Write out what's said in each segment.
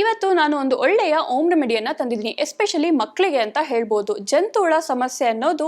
ಇವತ್ತು ನಾನು ಒಂದು ಒಳ್ಳೆಯ ಓಮ್ ರೆಮಿಡಿಯನ್ನು ತಂದಿದ್ದೀನಿ ಎಸ್ಪೆಷಲಿ ಮಕ್ಕಳಿಗೆ ಅಂತ ಹೇಳ್ಬೋದು. ಜಂತುಹುಳ ಸಮಸ್ಯೆ ಅನ್ನೋದು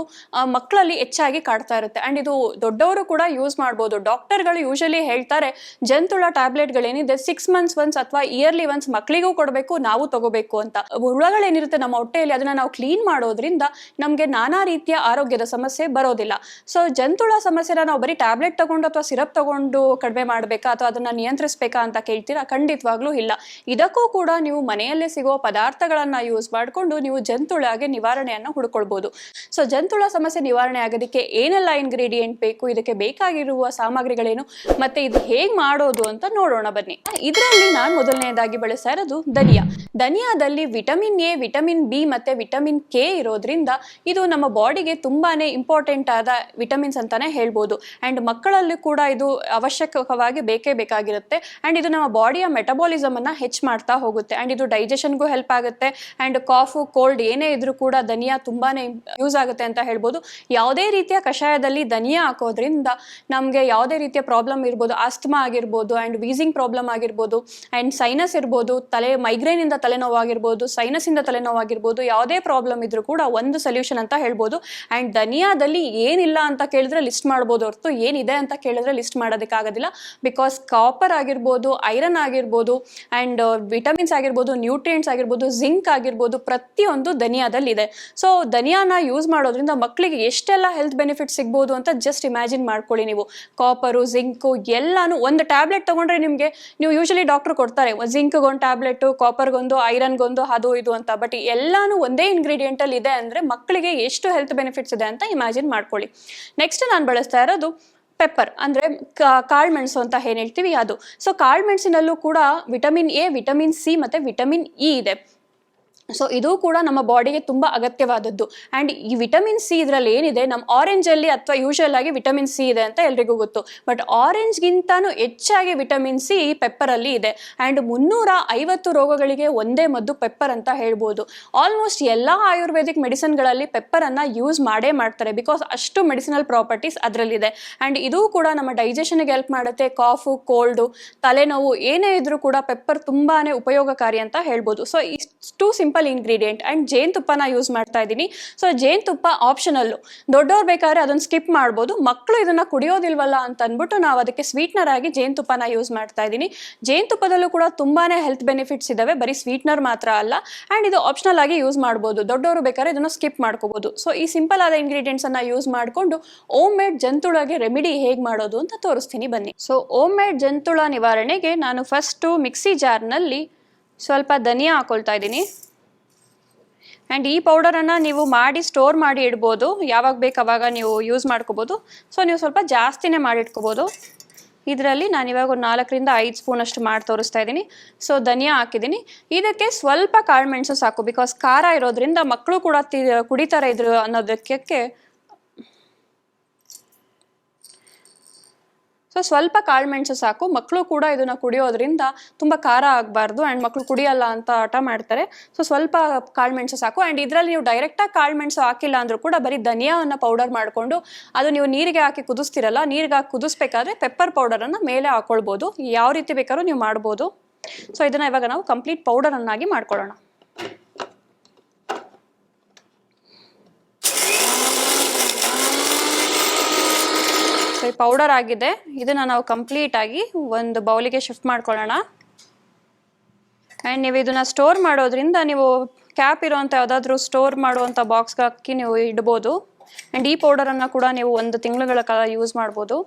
ಮಕ್ಕಳಲ್ಲಿ ಹೆಚ್ಚಾಗಿ ಕಾಡ್ತಾ ಇರುತ್ತೆ. ಆ್ಯಂಡ್ ಇದು ದೊಡ್ಡವರು ಕೂಡ ಯೂಸ್ ಮಾಡ್ಬೋದು. ಡಾಕ್ಟರ್ಗಳು ಯೂಶಲಿ ಹೇಳ್ತಾರೆ, ಜಂತುಳ ಟ್ಯಾಬ್ಲೆಟ್ಗಳೇನಿದೆ ಸಿಕ್ಸ್ ಮಂತ್ಸ್ ಒನ್ಸ್ ಅಥವಾ ಇಯರ್ಲಿ ಒನ್ಸ್ ಮಕ್ಕಳಿಗೂ ಕೊಡಬೇಕು, ನಾವು ತಗೋಬೇಕು ಅಂತ. ಹುಳಗಳೇನಿರುತ್ತೆ ನಮ್ಮ ಹೊಟ್ಟೆಯಲ್ಲಿ, ಅದನ್ನು ನಾವು ಕ್ಲೀನ್ ಮಾಡೋದ್ರಿಂದ ನಮಗೆ ನಾನಾ ರೀತಿಯ ಆರೋಗ್ಯದ ಸಮಸ್ಯೆ ಬರೋದಿಲ್ಲ. ಸೊ ಜಂತುಳ ಸಮಸ್ಯೆನ ನಾವು ಬರೀ ಟ್ಯಾಬ್ಲೆಟ್ ತಗೊಂಡು ಅಥವಾ ಸಿರಪ್ ತಗೊಂಡು ಕಡಿಮೆ ಮಾಡಬೇಕಾ, ಅಥವಾ ಅದನ್ನು ನಿಯಂತ್ರಿಸಬೇಕಾ ಅಂತ ಕೇಳ್ತೀರಾ? ಖಂಡಿತವಾಗ್ಲೂ ಇಲ್ಲ. ಇದಕ್ಕೂ ಕೂಡ ನೀವು ಮನೆಯಲ್ಲೇ ಸಿಗೋ ಪದಾರ್ಥಗಳನ್ನ ಯೂಸ್ ಮಾಡಿಕೊಂಡು ನೀವು ಜಂತುಳಾಗೆ ನಿವಾರಣೆಯನ್ನು ಹುಡ್ಕೊಳ್ಬಹುದು ಸೊ ಜಂತುಳ ಸಮಸ್ಯೆ ನಿವಾರಣೆ ಆಗೋದಕ್ಕೆ ಏನೆಲ್ಲ ಇಂಗ್ರೀಡಿಯೆಂಟ್ ಬೇಕು, ಇದಕ್ಕೆ ಬೇಕಾಗಿರುವ ಸಾಮಗ್ರಿಗಳೇನು, ಮತ್ತೆ ಇದು ಹೇಗ್ ಮಾಡೋದು ಅಂತ ನೋಡೋಣ ಬನ್ನಿ. ಇದರಲ್ಲಿ ನಾನು ಮೊದಲನೇದಾಗಿ ಬಳಸ್ತಾ ಇರೋದು ಧನಿಯಾ. ಧನಿಯಾದಲ್ಲಿ ವಿಟಮಿನ್ ಎ ವಿಟಮಿನ್ ಬಿ ಮತ್ತೆ ವಿಟಮಿನ್ ಕೆ ಇರೋದ್ರಿಂದ ಇದು ನಮ್ಮ ಬಾಡಿಗೆ ತುಂಬಾನೇ ಇಂಪಾರ್ಟೆಂಟ್ ಆದ ವಿಟಮಿನ್ಸ್ ಅಂತಾನೆ ಹೇಳ್ಬೋದು. ಅಂಡ್ ಮಕ್ಕಳಲ್ಲೂ ಕೂಡ ಇದು ಅವಶ್ಯಕವಾಗಿ ಬೇಕೇ ಬೇಕಾಗಿರುತ್ತೆ. ಅಂಡ್ ಇದು ನಮ್ಮ ಬಾಡಿಯ ಮೆಟಬಾಲಿಸಮ್ ಅನ್ನ ಹೆಚ್ಚು ಮಾಡ್ತಾ ಹೋಗುತ್ತೆ. ಅಂಡ್ ಇದು ಡೈಜೆಷನ್ಗೂ ಹೆಲ್ಪ್ ಆಗುತ್ತೆ. ಅಂಡ್ ಕಾಫು ಕೋಲ್ಡ್ ಏನೇ ಇದ್ರೂ ಕೂಡ ಧನಿಯಾ ತುಂಬಾನೇ ಯೂಸ್ ಆಗುತ್ತೆ ಅಂತ ಹೇಳ್ಬೋದು. ಯಾವುದೇ ರೀತಿಯ ಕಷಾಯದಲ್ಲಿ ಧನಿಯಾ ಹಾಕೋದ್ರಿಂದ ನಮಗೆ ಯಾವುದೇ ರೀತಿಯ ಪ್ರಾಬ್ಲಮ್ ಇರ್ಬೋದು. ಆಸ್ತಮಾ ಆಗಿರ್ಬೋದು ಅಂಡ್ ವೀಸಿಂಗ್ ಪ್ರಾಬ್ಲಮ್ ಆಗಿರ್ಬೋದು. ಅಂಡ್ ಸೈನಸ್ ಇರ್ಬೋದು. ತಲೆ ಮೈಗ್ರೇನ್ ಇಂದ ಇಂದ ತಲೆನೋವಾಗಿರ್ಬೋದು. ಯಾವುದೇ ಪ್ರಾಬ್ಲಮ್ ಇದ್ರೂ ಕೂಡ ಒಂದು ಸೊಲ್ಯೂಷನ್ ಅಂತ ಹೇಳ್ಬೋದು. ಅಂಡ್ ಧನಿಯಾದಲ್ಲಿ ಏನಿಲ್ಲ ಅಂತ ಕೇಳಿದ್ರೆ ಲಿಸ್ಟ್ ಮಾಡ್ಬೋದು ಹೊರತು ಏನಿದೆ ಅಂತ ಕೇಳಿದ್ರೆ ಲಿಸ್ಟ್ ಮಾಡೋದಕ್ಕಾಗೋದಿಲ್ಲ ಬಿಕಾಸ್ ಕಾಪರ್ ಆಗಿರ್ಬೋದು ಐರನ್ ಆಗಿರ್ಬೋದು ಅಂಡ್ ವಿಟಮಿನ್ಸ್ ಆಗಿರ್ಬೋದು ನ್ಯೂಟ್ರಿಯೆಂಟ್ಸ್ ಆಗಿರ್ಬೋದು ಜಿಂಕ್ ಆಗಿರ್ಬೋದು, ಪ್ರತಿಯೊಂದು ಧನಿಯಾದಲ್ಲಿ ಇದೆ ಸೊ ಧನಿಯಾನ ಯೂಸ್ ಮಾಡೋದ್ರಿಂದ ಮಕ್ಕಳಿಗೆ ಎಷ್ಟೆಲ್ಲ ಹೆಲ್ತ್ ಬೆನಿಫಿಟ್ ಸಿಗ್ಬೋದು ಅಂತ ಜಸ್ಟ್ ಇಮ್ಯಾಜಿನ್ ಮಾಡ್ಕೊಳ್ಳಿ ನೀವು. ಕಾಪರು ಜಿಂಕು ಎಲ್ಲಾನು ಒಂದು ಟ್ಯಾಬ್ಲೆಟ್ ತಗೊಂಡ್ರೆ ನಿಮಗೆ, ನೀವು ಯೂಶಲಿ ಡಾಕ್ಟರ್ ಕೊಡ್ತಾರೆ ಜಿಂಕ್ಗೊಂದು ಟ್ಯಾಬ್ಲೆಟು ಕಾಪರ್ಗೊಂದು ಐರನ್ಗೊಂದು ಅದು, ಇದು ಅಂತ. ಬಟ್ ಎಲ್ಲಾನು ಒಂದೇ ಇಂಗ್ರೀಡಿಯೆಂಟಲ್ಲಿ ಇದೆ ಅಂದರೆ ಮಕ್ಕಳಿಗೆ ಎಷ್ಟು ಹೆಲ್ತ್ ಬೆನಿಫಿಟ್ಸ್ ಇದೆ ಅಂತ ಇಮ್ಯಾಜಿನ್ ಮಾಡ್ಕೊಳ್ಳಿ. ನೆಕ್ಸ್ಟ್ ನಾನು ಬಳಸ್ತಾ ಇರೋದು ಪೆಪ್ಪರ್ ಅಂದರೆ ಕಾಳು ಮೆಣಸು ಅಂತ ಏನು ಹೇಳ್ತೀವಿ ಅದು. ಸೊ ಕಾಳು ಮೆಣಸಿನಲ್ಲೂ ಕೂಡ ವಿಟಮಿನ್ ಎ ವಿಟಮಿನ್ ಸಿ ಮತ್ತು ವಿಟಮಿನ್ ಇ ಇದೆ. ಸೊ ಇದು ಕೂಡ ನಮ್ಮ ಬಾಡಿಗೆ ತುಂಬ ಅಗತ್ಯವಾದದ್ದು. ಆ್ಯಂಡ್ ಈ ವಿಟಮಿನ್ ಸಿ ಇದರಲ್ಲಿ ಏನಿದೆ? ನಮ್ಮ ಆರೆಂಜಲ್ಲಿ ಅಥವಾ ಯೂಶಲ್ ಆಗಿ ವಿಟಮಿನ್ ಸಿ ಇದೆ ಅಂತ ಎಲ್ರಿಗೂ ಗೊತ್ತು. ಬಟ್ ಆರೆಂಜ್ಗಿಂತನೂ ಹೆಚ್ಚಾಗಿ ವಿಟಮಿನ್ ಸಿ ಪೆಪ್ಪರಲ್ಲಿ ಇದೆ. ಆ್ಯಂಡ್ ಮುನ್ನೂರ ಐವತ್ತು ರೋಗಗಳಿಗೆ ಒಂದೇ ಮದ್ದು ಪೆಪ್ಪರ್ ಅಂತ ಹೇಳ್ಬೋದು. ಆಲ್ಮೋಸ್ಟ್ ಎಲ್ಲ ಆಯುರ್ವೇದಿಕ್ ಮೆಡಿಸಿನ್ಗಳಲ್ಲಿ ಪೆಪ್ಪರನ್ನು ಯೂಸ್ ಮಾಡೇ ಮಾಡ್ತಾರೆ. ಬಿಕಾಸ್ ಅಷ್ಟು ಮೆಡಿಸಿನಲ್ ಪ್ರಾಪರ್ಟೀಸ್ ಅದರಲ್ಲಿದೆ. ಆ್ಯಂಡ್ ಇದು ಕೂಡ ನಮ್ಮ ಡೈಜೆಷನ್ಗೆ ಹೆಲ್ಪ್ ಮಾಡುತ್ತೆ. ಕಾಫು ಕೋಲ್ಡು ತಲೆನೋವು ಏನೇ ಇದ್ರೂ ಕೂಡ ಪೆಪ್ಪರ್ ತುಂಬಾ ಉಪಯೋಗಕಾರಿ ಅಂತ ಹೇಳ್ಬೋದು. ಸೊ ಇಷ್ಟು ಸಿಂಪಲ್ ಇಂಗ್ರೀಡಿಯೆಂಟ್ ಆ್ಯಂಡ್ ಜೇನುತುಪ್ಪನ ಯೂಸ್ ಮಾಡ್ತಾ ಇದ್ದೀನಿ. ಸೊ ಜೇನುತುಪ್ಪ ಆಪ್ಷನಲ್ಲು ದೊಡ್ಡವ್ರು ಬೇಕಾದ್ರೆ ಅದನ್ನು ಸ್ಕಿಪ್ ಮಾಡ್ಬೋದು. ಮಕ್ಕಳು ಇದನ್ನು ಕುಡಿಯೋದಿಲ್ವಲ್ಲ ಅಂತ ಅಂದ್ಬಿಟ್ಟು ನಾವು ಅದಕ್ಕೆ ಸ್ವೀಟ್ನರ್ ಆಗಿ ಜೇನುತುಪ್ಪನ ಯೂಸ್ ಮಾಡ್ತಾ ಇದ್ದೀನಿ. ಜೇನುತುಪ್ಪದಲ್ಲೂ ಕೂಡ ತುಂಬಾ ಹೆಲ್ತ್ ಬೆನಿಫಿಟ್ಸ್ ಇದಾವೆ. ಬರೀ ಸ್ವೀಟ್ನರ್ ಮಾತ್ರ ಅಲ್ಲ. ಆ್ಯಂಡ್ ಇದು ಆಪ್ಷನಲ್ ಆಗಿ ಯೂಸ್ ಮಾಡ್ಬೋದು. ದೊಡ್ಡವರು ಬೇಕಾದ್ರೆ ಇದನ್ನು ಸ್ಕಿಪ್ ಮಾಡ್ಕೋಬೋದು. ಸೊ ಈ ಸಿಂಪಲ್ ಆದ ಇಂಗ್ರೀಡಿಯೆಂಟ್ಸನ್ನು ಯೂಸ್ ಮಾಡಿಕೊಂಡು ಓಮ್ ಮೇಡ್ ಜಂತುಳಗೆ ರೆಮಿಡಿ ಹೇಗೆ ಮಾಡೋದು ಅಂತ ತೋರಿಸ್ತೀನಿ ಬನ್ನಿ. ಸೊ ಓಮ್ ಮೇಡ್ ಜಂತುಳ ನಿವಾರಣೆಗೆ ನಾನು ಫಸ್ಟು ಮಿಕ್ಸಿ ಜಾರ್ನಲ್ಲಿ ಸ್ವಲ್ಪ ಧನಿಯಾ ಹಾಕೊಳ್ತಾ ಇದ್ದೀನಿ. ಆ್ಯಂಡ್ ಈ ಪೌಡರನ್ನು ನೀವು ಮಾಡಿ ಸ್ಟೋರ್ ಮಾಡಿ ಇಡ್ಬೋದು. ಯಾವಾಗ ಬೇಕು ಅವಾಗ ನೀವು ಯೂಸ್ ಮಾಡ್ಕೋಬೋದು. ಸೊ ನೀವು ಸ್ವಲ್ಪ ಜಾಸ್ತಿನೇ ಮಾಡಿ ಇಟ್ಕೋಬೋದು. ಇದರಲ್ಲಿ ನಾನು ಇವಾಗ ಒಂದು ನಾಲ್ಕರಿಂದ ಐದು ಸ್ಪೂನ್ ಅಷ್ಟು ಮಾಡಿ ತೋರಿಸ್ತಾ ಇದ್ದೀನಿ. ಸೊ ಧನಿಯಾ ಹಾಕಿದ್ದೀನಿ. ಇದಕ್ಕೆ ಸ್ವಲ್ಪ ಕಾಳು ಮೆಣಸು ಸಾಕು. ಬಿಕಾಸ್ ಖಾರ ಇರೋದ್ರಿಂದ ಮಕ್ಕಳು ಕೂಡ ತಿ, ಕುಡಿತಾರೆ ಇದ್ರು ಅನ್ನೋದಕ್ಕೆ ಸೊ ಸ್ವಲ್ಪ ಕಾಳು ಮೆಣಸು ಸಾಕು. ಮಕ್ಕಳು ಕೂಡ ಇದನ್ನ ಕುಡಿಯೋದ್ರಿಂದ ತುಂಬ ಖಾರ ಆಗಬಾರ್ದು. ಆ್ಯಂಡ್ ಮಕ್ಕಳು ಕುಡಿಯಲ್ಲ ಅಂತ ಆಟ ಮಾಡ್ತಾರೆ. ಸೊ ಸ್ವಲ್ಪ ಕಾಳು ಮೆಣಸು ಸಾಕು. ಆ್ಯಂಡ್ ಇದರಲ್ಲಿ ನೀವು ಡೈರೆಕ್ಟಾಗಿ ಕಾಳು ಮೆಣಸು ಹಾಕಿಲ್ಲ ಅಂದರೂ ಕೂಡ ಬರೀ ಧನಿಯಾವನ್ನು ಪೌಡರ್ ಮಾಡಿಕೊಂಡು ಅದು ನೀವು ನೀರಿಗೆ ಹಾಕಿ ಕುದಿಸ್ತಿರಲ್ಲ, ನೀರಿಗೆ ಹಾಕಿ ಕುದಿಸ್ಬೇಕಾದ್ರೆ ಪೆಪ್ಪರ್ ಪೌಡರನ್ನು ಮೇಲೆ ಹಾಕೊಳ್ಬೋದು. ಯಾವ ರೀತಿ ಬೇಕಾದ್ರೂ ನೀವು ಮಾಡ್ಬೋದು. ಸೊ ಇದನ್ನು ಇವಾಗ ನಾವು ಕಂಪ್ಲೀಟ್ ಪೌಡರನ್ನಾಗಿ ಮಾಡ್ಕೊಳ್ಳೋಣ. ಪೌಡರ್ ಆಗಿದೆ. ಇದನ್ನು ನಾವು ಕಂಪ್ಲೀಟ್ ಆಗಿ ಒಂದು ಬೌಲಿಗೆ ಶಿಫ್ಟ್ ಮಾಡ್ಕೊಳ್ಳೋಣ. ಆ್ಯಂಡ್ ನೀವು ಇದನ್ನ ಸ್ಟೋರ್ ಮಾಡೋದ್ರಿಂದ ನೀವು ಕ್ಯಾಪ್ ಇರೋವಂಥ ಯಾವುದಾದ್ರೂ ಸ್ಟೋರ್ ಮಾಡುವಂಥ ಬಾಕ್ಸ್ಗೆ ಹಾಕಿ ನೀವು ಇಡ್ಬೋದು. ಆ್ಯಂಡ್ ಈ ಪೌಡರನ್ನು ಕೂಡ ನೀವು ಒಂದು ತಿಂಗಳುಗಳ ಕಾಲ ಯೂಸ್ ಮಾಡ್ಬೋದು.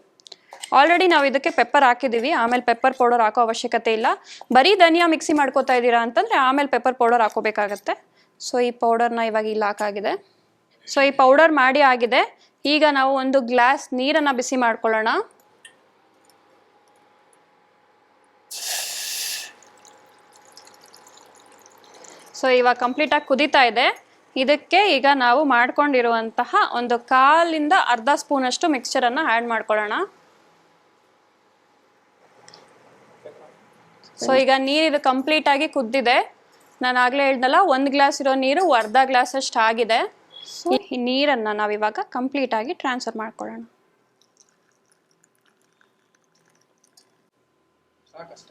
ಆಲ್ರೆಡಿ ನಾವು ಇದಕ್ಕೆ ಪೆಪ್ಪರ್ ಹಾಕಿದ್ದೀವಿ ಆಮೇಲೆ ಪೆಪ್ಪರ್ ಪೌಡರ್ ಹಾಕೋ ಅವಶ್ಯಕತೆ ಇಲ್ಲ. ಬರೀ ಧನಿಯಾ ಮಿಕ್ಸಿ ಮಾಡ್ಕೋತಾ ಇದ್ದೀರಾ ಅಂತಂದರೆ ಆಮೇಲೆ ಪೆಪ್ಪರ್ ಪೌಡರ್ ಹಾಕೋಬೇಕಾಗತ್ತೆ. ಸೊ ಈ ಪೌಡರ್ನ ಇವಾಗ ಇಲ್ಲಿ ಹಾಕಾಗಿದೆ ಸೊ ಈ ಪೌಡರ್ ಮಾಡಿ ಆಗಿದೆ. ಈಗ ನಾವು ಒಂದು ಗ್ಲಾಸ್ ನೀರನ್ನು ಬಿಸಿ ಮಾಡ್ಕೊಳ್ಳೋಣ. ಸೊ ಇವಾಗ ಕಂಪ್ಲೀಟಾಗಿ ಕುದೀತಾ ಇದೆ. ಇದಕ್ಕೆ ಈಗ ನಾವು ಮಾಡ್ಕೊಂಡಿರುವಂತಹ ಒಂದು ಕಾಲಿಂದ ಅರ್ಧ ಸ್ಪೂನಷ್ಟು ಮಿಕ್ಸ್ಚರನ್ನು ಆ್ಯಡ್ ಮಾಡ್ಕೊಳ್ಳೋಣ. ಸೊ ಈಗ ನೀರಿದು ಕಂಪ್ಲೀಟಾಗಿ ಕುದ್ದಿದೆ. ನಾನು ಆಗಲೇ ಹೇಳ್ದಲ್ಲ, ಒಂದು ಗ್ಲಾಸ್ ಇರೋ ನೀರು ಅರ್ಧ ಗ್ಲಾಸ್ ಅಷ್ಟು ಆಗಿದೆ. ಸೊ ಈ ನೀರನ್ನು ನಾವಿವಾಗ ಕಂಪ್ಲೀಟಾಗಿ ಟ್ರಾನ್ಸ್ಫರ್ ಮಾಡ್ಕೊಳ್ಳೋಣ. ಸಾಕಷ್ಟ.